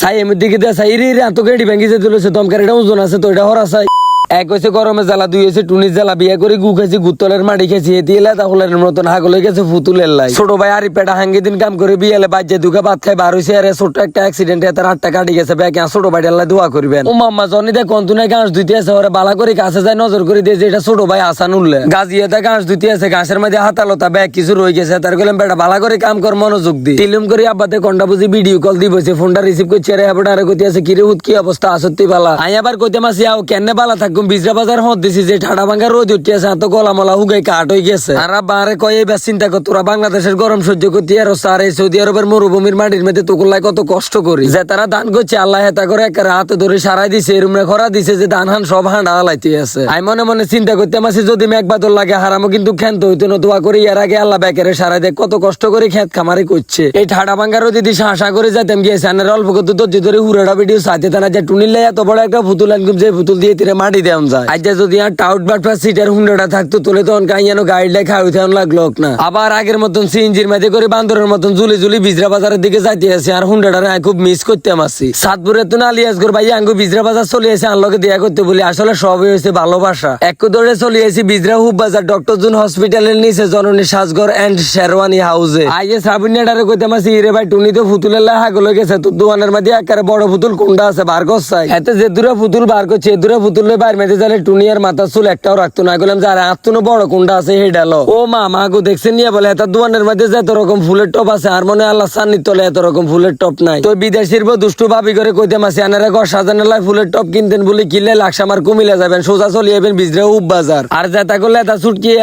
সাই এমনি দিকে দেয় সাই রে এত গাড়ি ভেঙে যেতে দমকার এটা ওজন আছে, তো এটা হর সাই এক হয়েছে গরমে জ্বালা, দুই হয়েছে টুনির জ্বালা, বিয়ে করে গু খাইছি, গুতলের মাটি খাইছি এটি এলে তাহলের মতন হাগল হয়ে গেছে, ফুতুলের লাই। ছোট ভাই আরি পেটা হাঙ্গি দিন কাম করে বিয়ে এলে বাজ্যে দুকা ভাত খাই বার হয়েছে আরে ছোট একটা অ্যাক্সিডেন্ট এত আটটা কাটি গেছে, ব্যাগে ছোট ভাই আল্লাহ দোয়া করবেন। ও মাম্মা, জনি দেখ কন্তুনে ঘাস ধুইতে আছে, ওরা বালা করে কাছে যায়, নজর করে দিয়ে যে এটা ছোট ভাই আসান উল্লে। উঠলে গাজিয়াতে ঘাস ধুইতে আছে, ঘাসের মধ্যে হাতালতা, ব্যাগ কিছু রয়ে গেছে, তার গেলাম বেটা, বালা করে কাম কর, মনোযোগ দি। টিলুম করে আব্বাতে কন্ডা বুঝি ভিডিও কল দি বসে ফোনটা রিসিভ করছে, আরে আবার আরে কইতে আছে, কিরে, হুত, কি অবস্থা? আসত্তি বালা? আই আবার কইতে মাসি, আও কেন বালা বিজরা বাজার দিছি, যে ভাঙ্গা রোদ আছে, এত গলা মলা হুগাই কাট হয়ে গেছে। আর এবার চিন্তা কর, তোরা বাংলাদেশের গরম সহ্য করতে সারে সৌদি আরবের মরুভূমির মাটির মধ্যে কত কষ্ট করি। যে তারা করছে, আল্লাহ হেতা করে ধরে সারাই দিছে খরা দিছে যে হান সব হালাইতে আছে। আমি মনে মনে চিন্তা করতে যদি মেঘ বাদল লাগে হারামো, কিন্তু খেন্ত হইতো না, দোয়া করি, এর আগে আল্লাহ বেকারে সারাই দেখ কত কষ্ট করে খেত খামারি করছে। এই ঠাডা ভাঙ্গারও দিদি আশা করে যাইতাম গিয়েছে অল্প কত ধৈর্য ধরে হুড়াটা ভিডিও সাথে তারা যে টুনিলে এত বড় একটা পুতুল আনকুম, যে পুতুল দিয়ে তীরে মাটি দেওয়া যায়। আজ যদি আর টাউট বাটফা থাকতো তোলে তখন হইতে লাগল না। আবার আগের মতন সিএনজির মাঝে করে বান্দরের মতন ঝুলি ঝুলি বিজরা বাজারের দিকে যাইতে আছে আর খুব মিস করতে সাতপুরে তো না ভাই, আঙ্গু বিজরা বাজার চলে আনলোকে দেয়া করতে বলি, আসলে সবই হয়েছে ভালোবাসা। এক দৌড়ে চলে বিজরা হুব বাজার, ডক্টর জুন হসপিটালের নিচে, জননী সাজগর এন্ড শেরওয়ানি হাউসে আইয়ে সাবিনাটারে কইতে মাসি ইরে ভাই, টুনি তো ফুতুলের লাহা গলে গেছে তোর দোকানের মধ্যে একেবারে বড় ফুতুল কোনটা আছে, বার করছাই এতে যে দূরে ফুতুল বার করছে, এ দূরে ফুতুলে বাইর মেতে যালে টুনি আর মাথা চুল একটাও রাখতো না। গেলাম যারা আত্মনো বড় আছে ও মা দেখছেন নিয়ে বলে, এত দোকানের মধ্যে যে এত রকম ফুলের টপ আছে, আর মনে আল্লাহ সান্নির তলে এত রকম ফুলের টপ নাই। তো বিদেশির দুষ্টু ভাবি করে কইতে মাসি, আনারা ঘর সাজানোর লাই ফুলের টপ কিনতেন বলে কিনলে কুমিলে যাবেন, সোজা চলে যাবেন বিজরে উপ বাজার। আর যেটা করলে এটা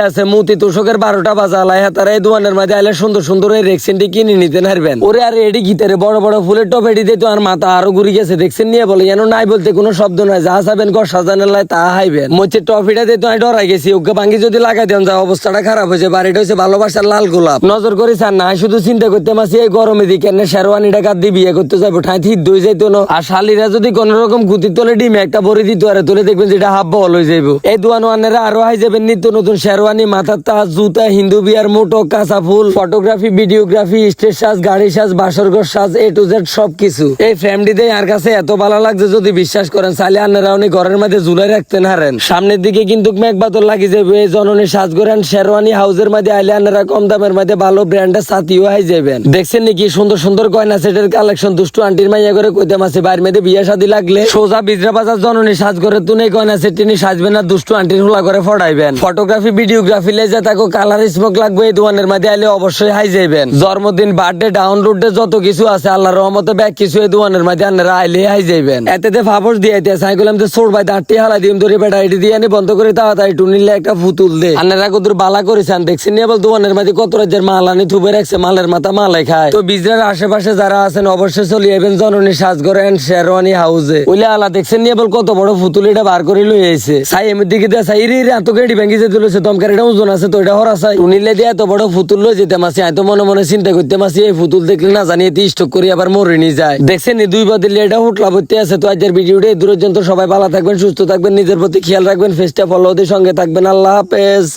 আছে, মুতি তুষকের বারোটা বাজা লাই হাতারা এই দোকানের মধ্যে আইলে সুন্দর সুন্দর এই রেক্সিনটি কিনে নিতে নারবেন। ওরে, আর, এডি গিটারে বড় বড় ফুলের টপ এডি দিয়ে তো আর মাথা আরও ঘুরি গেছে, দেখছেন নিয়ে বলে যেন নাই বলতে কোনো শব্দ নাই, যা চাবেন ঘর সাজানো লাই তা হাইবেন। মোচে টফিটা দিয়ে তো ডরাই গেছি। ওকে ভাঙ্গি যদি লাগাই দেন অবস্থাটা খারাপ হয়েছে। বাড়িটা হয়েছে ভালোবাসার লাল গোলাপ। নজর না শুধু চিন্তা করতে মাসি, এই গরমে দিকে শেরওয়ানি টাকা করতে যাব ঠাঁই থিত দই না। আর শালিরা যদি কোন রকম তলে, ডিমে একটা দিত, আরে তুলে দেখবেন যেটা বল হয়ে যাইবো। এই ওয়ানেরা আরও হাই যাবেন, নিত্য নতুন শেরওয়ানি, মাথার তাজ, জুতা, হিন্দু বিয়ার মোটো, কাঁচা ফুল, ফটোগ্রাফি, ভিডিওগ্রাফি, স্টেজ সাজ, গাড়ি সাজ বাসরঘর সাজ, এ টু জেড সবকিছু। এই ফ্যামিলিতে আর কাছে এত ভালো লাগছে যদি বিশ্বাস করেন, চাইলে আন্নারা উনি ঘরের মধ্যে ঝুলাই রাখতে হারেন। সামনের দিকে কিন্তু মেঘ বাদল লাগি যাবে জননী সাজগরেন শেরওয়ানি হাউসের মধ্যে আইলে আন্নারা কম দামের মধ্যে ভালো ব্র্যান্ডের সাথীও হাই যাবেন দেখছেন নাকি সুন্দর সুন্দর গয়না সেটের কালেকশন দুষ্টু আন্টির মাইয়া করে কইতে মাসে বাইর মধ্যে বিয়ে শাদী লাগলে সোজা বিজরা বাজার জননী সাজ সাজগরের তুনে গয়না সেট তিনি সাজবেন না দুষ্টু আন্টির হুলা করে ফড়াইবেন। ফটোগ্রাফি ভিডিওগ্রাফি লেজে তাকে কালার স্মোক লাগবে, এই দোকানের মধ্যে আইলে অবশ্যই হাই যাবেন জন্মদিন বার্থডে ডাউনলোড যত কিছু আছে, আল্লাহর রহমতে ব্যাগ কিছু এই দোকানের মধ্যে আন্নারা আইলে হাই যাইবেন। এতে ফাবস দিয়ে দিয়ে সাই করলাম সোর ভাই দাঁড়টি হালা দিম ধরে বেটা দিয়ে আনি, বন্ধ করে তাড়াতাড়ি টুনিলে একটা ফুতুল দে আন্নারা কত বালা করেছেন দেখছেন বল দোকানের মধ্যে কত রাজ্যের মাল আনি, থুবে রাখছে, মালের মাথা মালাই খায়। তো বিজরার আশেপাশে যারা আছেন, অবশ্যই চলে যাবেন জননী সাজগর এন্ড শেরওয়ানি হাউসে ওইলে আলা দেখছেন নিয়ে বল কত বড় ফুতুল এটা বার করে লই আইছে। সাই এমনি দিকে দেয়, সাই রে রে এত গেড়ি ভেঙে যেতে লইছে দমকার এটা ওজন আছে, তো এটা হরা সাই। টুনিলে দিয়ে এত বড় ফুতুল লই যেতে মাসি, আমি তো মনে মনে চিন্তা করতে মাসি, এই ফুতুল দেখলে না জানি এতে স্টক করে আবার মরে নিয়ে যায়। দেখছেন দুই বদলে এটা হুটলা ভর্তি আছে, তো আজকের ভিডিওটা দূরের জন্য সবাই ভালো থাকবেন, সুস্থ থাকবেন নিজের প্রতি খেয়াল রাখবেন ফেসটা ফলোদের সঙ্গে থাকবেন। আল্লাহ হাফেজ।